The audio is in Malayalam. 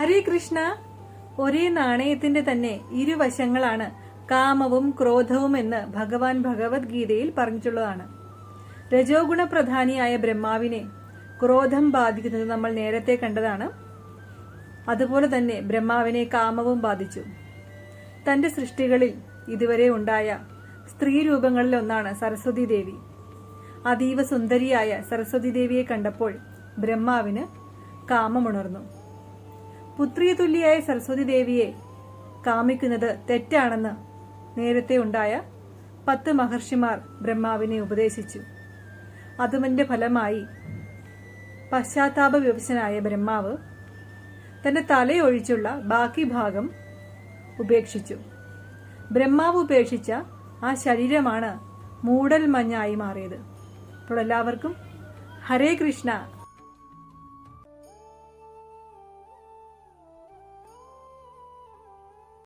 ഹരേ കൃഷ്ണ. ഒരേ നാണയത്തിന്റെ തന്നെ ഇരുവശങ്ങളാണ് കാമവും ക്രോധവും എന്ന് ഭഗവാൻ ഭഗവത്ഗീതയിൽ പറഞ്ഞിട്ടുള്ളതാണ്. രജോഗുണ പ്രധാനിയായ ബ്രഹ്മാവിനെ ക്രോധം ബാധിക്കുന്നത് നമ്മൾ നേരത്തെ കണ്ടതാണ്. അതുപോലെ തന്നെ ബ്രഹ്മാവിനെ കാമവും ബാധിച്ചു. തന്റെ സൃഷ്ടികളിൽ ഇതുവരെ ഉണ്ടായ സ്ത്രീ രൂപങ്ങളിൽ ഒന്നാണ് സരസ്വതി ദേവി. അതീവ സുന്ദരിയായ സരസ്വതി ദേവിയെ കണ്ടപ്പോൾ ബ്രഹ്മാവിന് കാമമുണർന്നു. പുത്രിതുല്യായ സരസ്വതി ദേവിയെ കാമിക്കുന്നത് തെറ്റാണെന്ന് നേരത്തെ ഉണ്ടായ പത്ത് മഹർഷിമാർ ബ്രഹ്മാവിനെ ഉപദേശിച്ചു. അതുമന്റെ ഫലമായി. പശ്ചാത്താപ വിവശനായ ബ്രഹ്മാവ് തന്റെ തലയൊഴിച്ചുള്ള ബാക്കി ഭാഗം ഉപേക്ഷിച്ചു. ബ്രഹ്മാവ് ഉപേക്ഷിച്ച ആ ശരീരമാണ് മൂടൽ മഞ്ഞായി മാറിയത്. അപ്പോൾ എല്ലാവർക്കും ഹരേ കൃഷ്ണ.